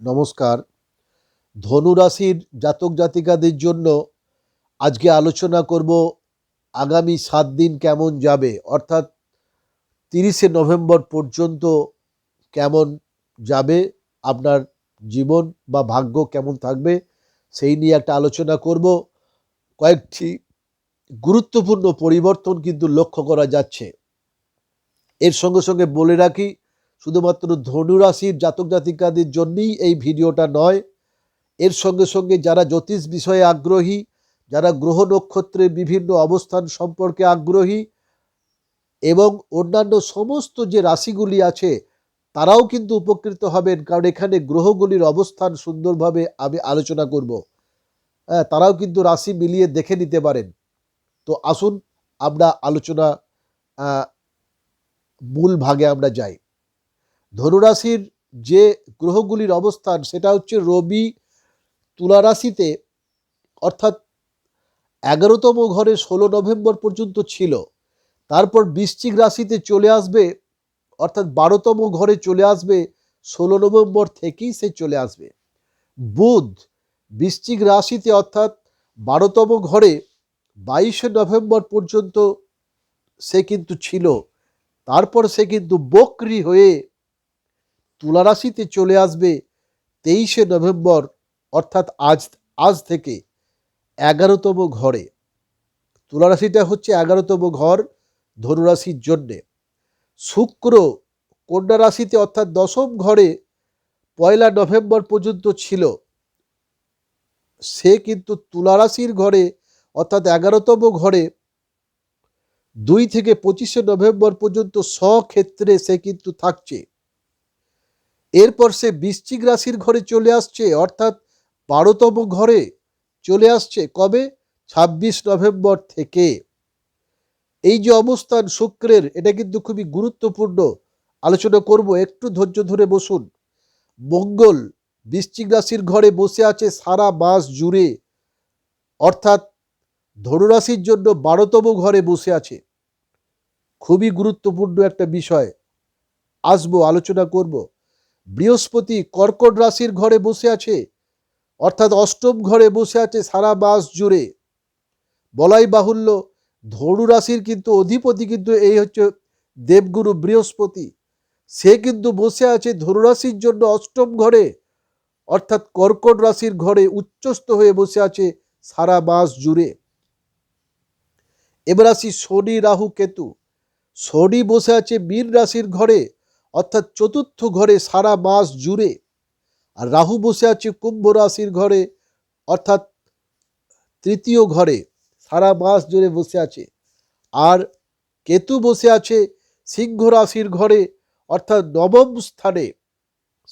নমস্কার। ধনু রাশির জাতক জাতিকাদের জন্য আজকে আলোচনা করব আগামী সাত দিন কেমন যাবে, অর্থাৎ তিরিশে নভেম্বর পর্যন্ত কেমন যাবে, আপনার জীবন বা ভাগ্য কেমন থাকবে, সেই নিয়ে একটা আলোচনা করব। কয়েকটি গুরুত্বপূর্ণ পরিবর্তন কিন্তু লক্ষ্য করা যাচ্ছে। এর সঙ্গে সঙ্গে বলে রাখি শুধুমাত্র ধনু রাশির জাতক জাতিকাদের জন্যই এই ভিডিওটা নয়। এর সঙ্গে সঙ্গে যারা জ্যোতিষ বিষয়ে আগ্রহী, যারা গ্রহ নক্ষত্রের বিভিন্ন অবস্থান সম্পর্কে আগ্রহী এবং অন্যান্য সমস্ত যে রাশিগুলি আছে, তারাও কিন্তু উপকৃত হবেন কারণ এখানে গ্রহগুলির অবস্থান সুন্দরভাবে আমি আলোচনা করব। হ্যাঁ তারাও কিন্তু রাশি মিলিয়ে দেখে নিতে পারেন। তো আসুন আমরা আলোচনা মূল ভাগে আমরা যাই। ধনুরাশির যে গ্রহগুলির অবস্থান, সেটা হচ্ছে রবি তুলা রাশিতে, অর্থাৎ এগারোতম ঘরে ষোলো নভেম্বর পর্যন্ত ছিল। তারপর বৃশ্চিক রাশিতে চলে আসবে, অর্থাৎ বারোতম ঘরে চলে আসবে, ষোলো নভেম্বর থেকেই সে চলে আসবে। বুধ বৃশ্চিক রাশিতে, অর্থাৎ বারোতম ঘরে বাইশে নভেম্বর পর্যন্ত সে কিন্তু ছিল। তারপর সে কিন্তু বকরি হয়ে তুলা রাশিতে চলে আসবে তেইশে নভেম্বর, অর্থাৎ আজ আজ থেকে এগারোতম ঘরে। তুলারাশিটা হচ্ছে এগারোতম ঘর ধনুরাশির জন্যে। শুক্র কন্যা রাশিতে, অর্থাৎ দশম ঘরে পয়লা নভেম্বর পর্যন্ত ছিল। সে কিন্তু তুলা রাশির ঘরে, অর্থাৎ এগারোতম ঘরে দুই থেকে পঁচিশে নভেম্বর পর্যন্ত স্বক্ষেত্রে সে কিন্তু থাকছে। এরপর সে বৃশ্চিক রাশির ঘরে চলে আসছে, অর্থাৎ বারোতম ঘরে চলে আসছে। কবে? ছাব্বিশ নভেম্বর থেকে। এই যে অবস্থান শুক্রের, এটা কিন্তু খুবই গুরুত্বপূর্ণ। আলোচনা করব, একটু ধৈর্য ধরে বসুন। মঙ্গল বৃশ্চিক রাশির ঘরে বসে আছে সারা মাস জুড়ে। অর্থাৎ ধনুরাশির জন্য বারোতম ঘরে বসে আছে। খুবই গুরুত্বপূর্ণ একটা বিষয়। আসব, আলোচনা করব। বৃহস্পতি কর্কট রাশির ঘরে বসে আছে, অর্থাৎ অষ্টম ঘরে বসে আছে সারা মাস জুড়ে। বলাই বাহুল্য, ধনু রাশির কিন্তু অধিপতি কিন্তু এই হচ্ছে দেবগুরু বৃহস্পতি। সে কিন্তু বসে আছে ধনুরাশির জন্য অষ্টম ঘরে, অর্থাৎ কর্কট রাশির ঘরে উচ্চস্থ হয়ে বসে আছে সারা মাস জুড়ে। এবার আসি শনি রাহু কেতু। শনি বসে আছে মীন রাশির ঘরে অর্থাৎ চতুর্থ ঘরে সারা মাস জুড়ে। আর রাহু বসে আছে কুম্ভ রাশির ঘরে, অর্থাৎ তৃতীয় ঘরে সারা মাস জুড়ে বসে আছে। আর কেতু বসে আছে সিংহ রাশির ঘরে, অর্থাৎ নবম স্থানে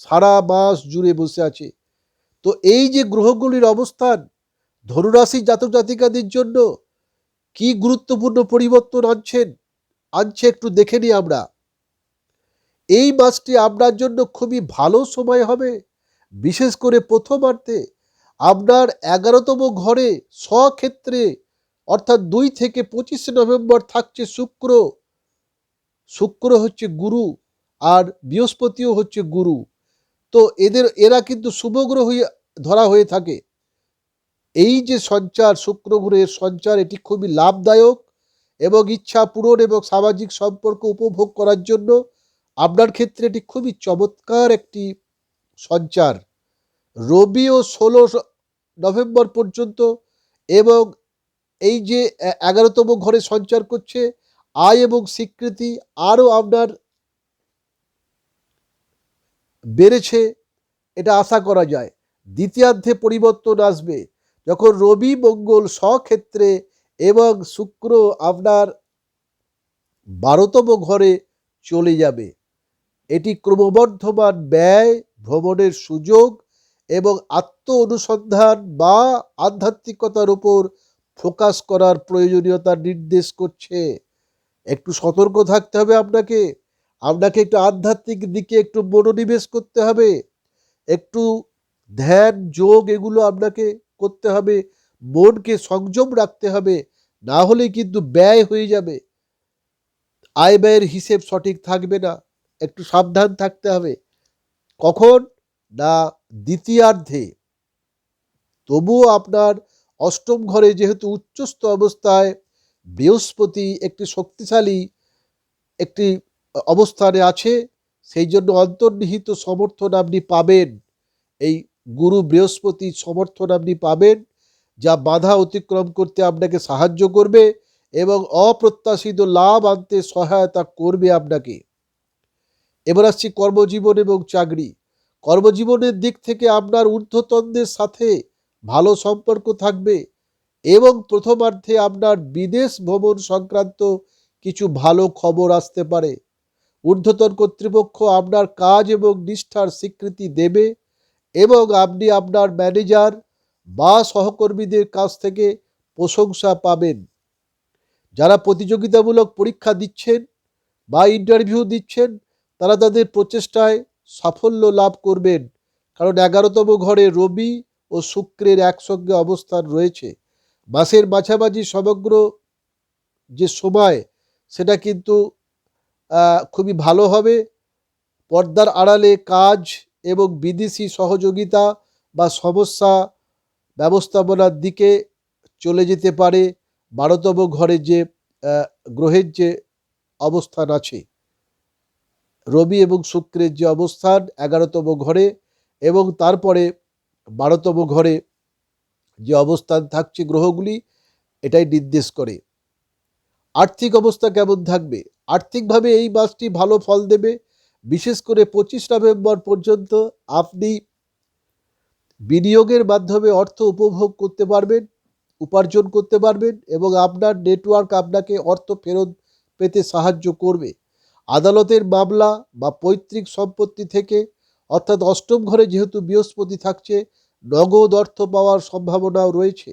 সারা মাস জুড়ে বসে আছে। তো এই যে গ্রহগুলির অবস্থান, ধনুরাশি জাতক জাতিকাদের জন্য কি গুরুত্বপূর্ণ পরিবর্তন আনছেন, আনছে একটু দেখে নিই আমরা। এই মাসটি আপনার জন্য খুবই ভালো সময় হবে। বিশেষ করে প্রথমার্ধে আপনার এগারোতম ঘরে স্বক্ষেত্রে, অর্থাৎ দুই থেকে পঁচিশে নভেম্বর থাকছে শুক্র। শুক্র হচ্ছে গুরু আর বৃহস্পতিও হচ্ছে গুরু। তো এদের, এরা কিন্তু শুভগ্রহ ধরা হয়ে থাকে। এই যে সঞ্চার, শুক্র গ্রহের সঞ্চার, এটি খুবই লাভদায়ক এবং ইচ্ছা পূরণ এবং সামাজিক সম্পর্ক উপভোগ করার জন্য আপনার ক্ষেত্রে এটি খুবই চমৎকার একটি সঞ্চার। রবি ও ষোলো নভেম্বর পর্যন্ত এবং এই যে এগারোতম ঘরে সঞ্চার করছে, আয় এবং স্বীকৃতি আরও আপনার বেড়েছে, এটা আশা করা যায়। দ্বিতীয়ার্ধে পরিবর্তন আসবে। যখন রবি, মঙ্গল স্বক্ষেত্রে এবং শুক্র আপনার বারোতম ঘরে চলে যাবে। এটি ক্রমবর্ধমান ব্যয়, ভ্রমণের সুযোগ এবং আত্ম অনুসন্ধান বা আধ্যাত্মিকতার উপর ফোকাস করার প্রয়োজনীয়তা নির্দেশ করছে। একটু সতর্ক থাকতে হবে আপনাকে। আপনাকে একটু আধ্যাত্মিক দিকে একটু মনোনিবেশ করতে হবে। একটু ধ্যান, যোগ এগুলো আপনাকে করতে হবে। মনকে সংযম রাখতে হবে। না হলে কিন্তু ব্যয় হয়ে যাবে। আয় ব্যয়ের হিসেব সঠিক থাকবে না। একটু সাবধান থাকতে হবে। কখন? না, দ্বিতীয়ার্ধে। তবুও আপনার অষ্টম ঘরে যেহেতু উচ্চস্থ অবস্থায়, বৃহস্পতি একটি শক্তিশালী একটি অবস্থানে আছে, সেই জন্য অন্তর্নিহিত সমর্থন আপনি পাবেন। এই গুরু বৃহস্পতির সমর্থন আপনি পাবেন, যা বাধা অতিক্রম করতে আপনাকে সাহায্য করবে এবং অপ্রত্যাশিত লাভ আনতে সহায়তা করবে আপনাকে। এবার আসছি কর্মজীবন এবং চাকরি। কর্মজীবনের দিক থেকে আপনার ঊর্ধ্বতনদের সাথে ভালো সম্পর্ক থাকবে এবং প্রথমার্ধে আপনার বিদেশ ভ্রমণ সংক্রান্ত কিছু ভালো খবর আসতে পারে। ঊর্ধ্বতন কর্তৃপক্ষ আপনার কাজ এবং নিষ্ঠার স্বীকৃতি দেবে এবং আপনি আপনার ম্যানেজার বা সহকর্মীদের কাছ থেকে প্রশংসা পাবেন। যারা প্রতিযোগিতামূলক পরীক্ষা দিচ্ছেন বা ইন্টারভিউ দিচ্ছেন তারা তাদের প্রচেষ্টায় সাফল্য লাভ করবেন। কারণ এগারোতম ঘরে রবি ও শুক্রের একসঙ্গে অবস্থান রয়েছে। মাসের মাঝামাঝি সমগ্র যে সময়, সেটা কিন্তু খুবই ভালো হবে। পর্দার আড়ালে কাজ এবং বিদেশি সহযোগিতা বা সমস্যা ব্যবস্থাপনার দিকে চলে যেতে পারে। বারোতম ঘরে যে গ্রহের যে অবস্থান আছে। রবি এবং শুক্রের যে অবস্থান, এগারোতম ঘরে এবং তারপরে বারোতম ঘরে যে অবস্থান থাকছে গ্রহগুলি, এটাই নির্দেশ করে। আর্থিক অবস্থা কেমন থাকবে? আর্থিকভাবে এই মাসটি ভালো ফল দেবে। বিশেষ করে পঁচিশ নভেম্বর পর্যন্ত আপনি বিনিয়োগের মাধ্যমে অর্থ উপভোগ করতে পারবেন, উপার্জন করতে পারবেন এবং আপনার নেটওয়ার্ক আপনাকে অর্থ ফেরত পেতে সাহায্য করবে। আদালতের মামলা বা পৈতৃক সম্পত্তি থেকে, অর্থাৎ অষ্টম ঘরে যেহেতু বৃহস্পতি থাকছে, নগদ অর্থ পাওয়ার সম্ভাবনাও রয়েছে।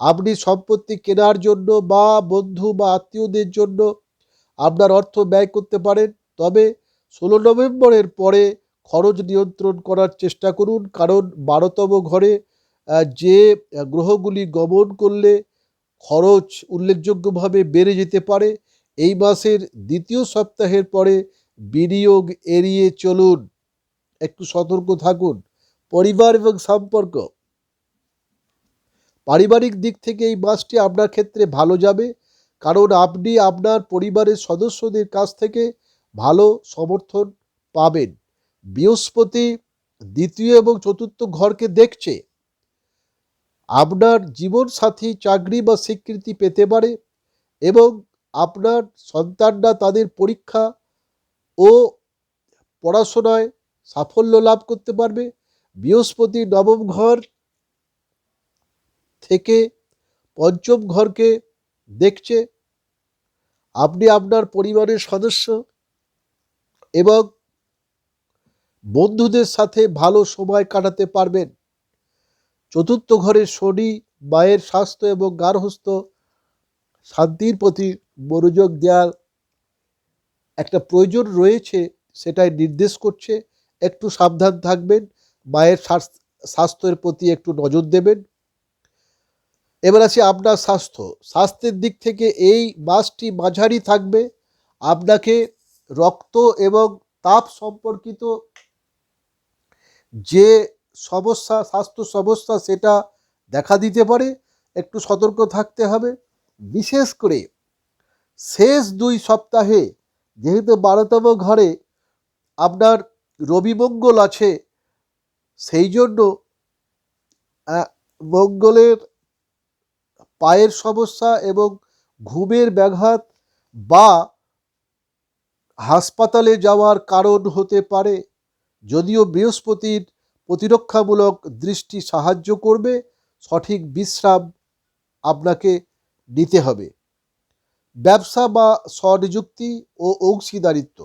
আপনি সম্পত্তি কেনার জন্য বা বন্ধু বা আত্মীয়দের জন্য আপনার অর্থ ব্যয় করতে পারেন। তবে ষোলো নভেম্বরের পরে খরচ নিয়ন্ত্রণ করার চেষ্টা করুন, কারণ বারোতম ঘরে যে গ্রহগুলি গমন করলে খরচ উল্লেখযোগ্যভাবে বেড়ে যেতে পারে। এই মাসের দ্বিতীয় সপ্তাহের পরে বিনিয়োগ এড়িয়ে চলুন। একটু সতর্ক থাকুন। পরিবার এবং সম্পর্ক। পারিবারিক দিক থেকে এই মাসটি আপনার ক্ষেত্রে ভালো যাবে, কারণ আপনি আপনার পরিবারের সদস্যদের কাছ থেকে ভালো সমর্থন পাবেন। বৃহস্পতি, দ্বিতীয় এবং চতুর্থ ঘরকে দেখছে। আপনার জীবনসাথী, চাকরি বা স্বীকৃতি পেতে পারে এবং আপনার সন্তানরা তাদের পরীক্ষা ও পড়াশোনায় সাফল্য লাভ করতে পারবে। বৃহস্পতি নবম ঘর থেকে পঞ্চম ঘরকে দেখছে। আপনি আপনার পরিবারের সদস্য এবং বন্ধুদের সাথে ভালো সময় কাটাতে পারবেন। চতুর্থ ঘরে শনি, মায়ের স্বাস্থ্য এবং গার্হস্থ শান্তির প্রতি মনোযোগ দেওয়ার একটা প্রয়োজন রয়েছে, সেটাই নির্দেশ করছে। একটু সাবধান থাকবেন, মায়ের স্বাস্থ- স্বাস্থ্যের প্রতি একটু নজর দেবেন। এবার আছে আপনার স্বাস্থ্য। স্বাস্থ্যের দিক থেকে এই মাসটি মাঝারি থাকবে। আপনাকে রক্ত এবং তাপ সম্পর্কিত যে সমস্যা, স্বাস্থ্য সমস্যা, সেটা দেখা দিতে পারে। একটু সতর্ক থাকতে হবে। বিশেষ করে শেষ দুই সপ্তাহে যেহেতু বারোতম ঘরে আপনার রবি মঙ্গল আছে, সেই জন্য মঙ্গলের পায়ের সমস্যা এবং ঘুমের ব্যাঘাত বা হাসপাতালে যাওয়ার কারণ হতে পারে। যদিও বৃহস্পতির প্রতিরক্ষামূলক দৃষ্টি সাহায্য করবে, সঠিক বিশ্রাম আপনাকে নিতে হবে। ব্যবসা বা স্বনিযুক্তি ও অংশীদারিত্ব।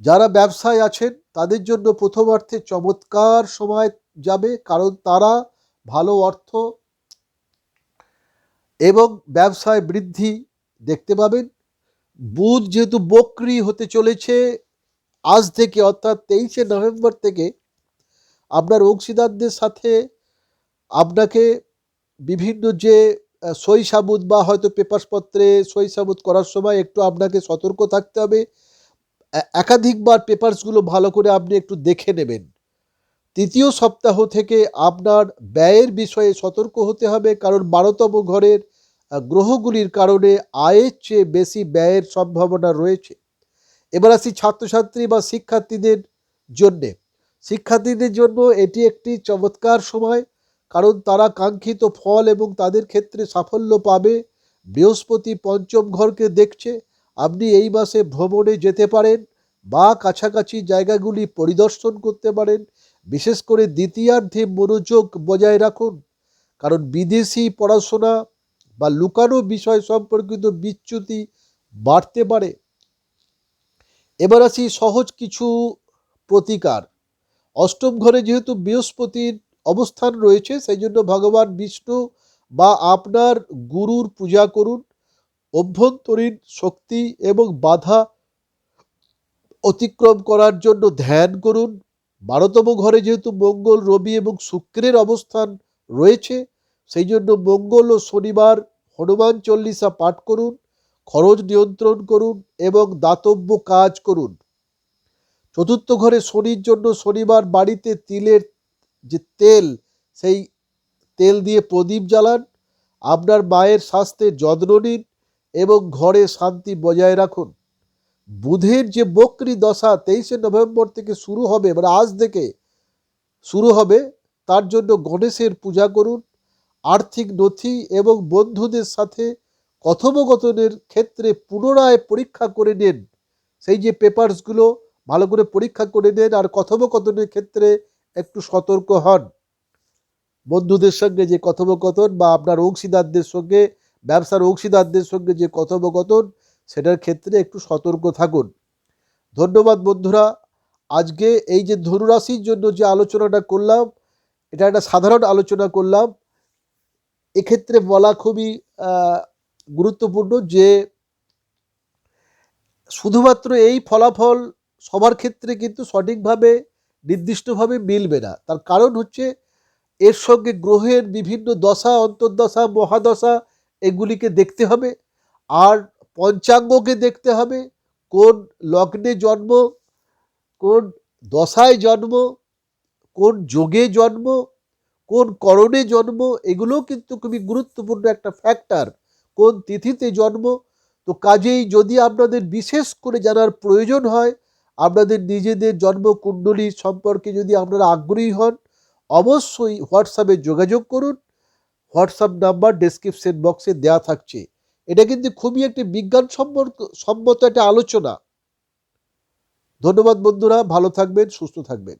যারা ব্যবসায় আছেন, তাদের জন্য প্রথমার্থে চমৎকার সময় যাবে, কারণ তারা ভালো অর্থ এবং ব্যবসায় বৃদ্ধি দেখতে পাবেন। বুধ যেহেতু বক্রি হতে চলেছে, আজ থেকে অর্থাৎ তেইশে নভেম্বর থেকে আপনার অংশীদারদের সাথে আপনাকে বিভিন্ন যে সই সাবুত বা হয়তো পেপারসপত্রে সই সাবুত করার সময় একটু আপনাকে সতর্ক থাকতে হবে। একাধিকবার পেপারসগুলো ভালো করে আপনি একটু দেখে নেবেন। তৃতীয় সপ্তাহ থেকে আপনার ব্যয়ের বিষয়ে সতর্ক হতে হবে, কারণ বারোতম ঘরের গ্রহগুলির কারণে আয়ের চেয়ে বেশি ব্যয়ের সম্ভাবনা রয়েছে। এবার আসি ছাত্রছাত্রী বা শিক্ষার্থীদের জন্যে। শিক্ষার্থীদের জন্য এটি একটি চমৎকার সময়। কারণ তারা কাঙ্ক্ষিত ফল এবং তাদের ক্ষেত্রে সাফল্য পাবে। বৃহস্পতি পঞ্চম ঘরকে দেখছে। আপনি এই মাসে ভ্রমণে যেতে পারেন বা কাছাকাছি জায়গাগুলি পরিদর্শন করতে পারেন। বিশেষ করে দ্বিতীয়ার্ধে মনোযোগ বজায় রাখুন। কারণ বিদেশি পড়াশোনা বা লুকানো বিষয় সম্পর্কিত বিচ্যুতি বাড়তে পারে। এবার আসি সহজ কিছু প্রতিকার। অষ্টম ঘরে যেহেতু বৃহস্পতির অবস্থান রয়েছে সেই জন্য ভগবান বিষ্ণু বা আপনার গুরুর পূজা করুন। অভ্যন্তরীণ শক্তি এবং বাধা অতিক্রম করার জন্য ধ্যান করুন। বারোতম ঘরে যেহেতু মঙ্গল, রবি এবং শুক্রের অবস্থান রয়েছে সেই জন্য মঙ্গল ও শনিবার হনুমান চল্লিশা পাঠ করুন, খরচ নিয়ন্ত্রণ করুন এবং দাতব্য কাজ করুন। চতুর্থ ঘরে শনির জন্য শনিবার বাড়িতে তিলের যে তেল, সেই তেল দিয়ে প্রদীপ জ্বালান, আপনার মায়ের স্বাস্থ্যের যত্ন নিন এবং ঘরে শান্তি বজায় রাখুন। বুধের যে বক্রি দশা তেইশে নভেম্বর থেকে শুরু হবে মানে আজ থেকে শুরু হবে, তার জন্য গণেশের পূজা করুন। আর্থিক নথি এবং বন্ধুদের সাথে কথোপকথনের ক্ষেত্রে পুনরায় পরীক্ষা করে নেন। সেই যে পেপারসগুলো ভালো করে পরীক্ষা করে নেন আর কথোপকথনের ক্ষেত্রে একটু সতর্ক হন। বন্ধুদের সঙ্গে যে কথোপকথন বা আপনার অংশীদারদের সঙ্গে, ব্যবসার অংশীদারদের সঙ্গে যে কথোপকথন, সেটার ক্ষেত্রে একটু সতর্ক থাকুন। ধন্যবাদ বন্ধুরা। আজকে এই যে ধনুরাশির জন্য যে আলোচনাটা করলাম, এটা একটা সাধারণ আলোচনা করলাম। এক্ষেত্রে বলা খুবই গুরুত্বপূর্ণ যে শুধুমাত্র এই ফলাফল সবার ক্ষেত্রে কিন্তু সঠিকভাবে নির্দিষ্টভাবে মিলবে না। তার কারণ হচ্ছে এর সঙ্গে গ্রহের বিভিন্ন দশা, অন্তর্দশা, মহাদশা এগুলিকে দেখতে হবে। আর পঞ্চাঙ্গকে দেখতে হবে। কোন লগ্নে জন্ম, কোন দশায় জন্ম, কোন যোগে জন্ম, কোন করণে জন্ম, এগুলোও কিন্তু খুবই গুরুত্বপূর্ণ একটা ফ্যাক্টর কোন তিথিতে জন্ম, তো কাজেই যদি আপনাদের বিশেষ করে জানার প্রয়োজন হয় আপনাদের নিজেদের জন্মকুণ্ডলী সম্পর্কে যদি আপনারা আগ্রহী হন, অবশ্যই হোয়াটসঅ্যাপে যোগাযোগ করুন। হোয়াটসঅ্যাপ নাম্বার ডেসক্রিপশন বক্সে দেওয়া থাকছে। এটা কিন্তু খুবই একটি বিজ্ঞান সম্পর্ক, সম্মত একটা আলোচনা। ধন্যবাদ বন্ধুরা, ভালো থাকবেন, সুস্থ থাকবেন।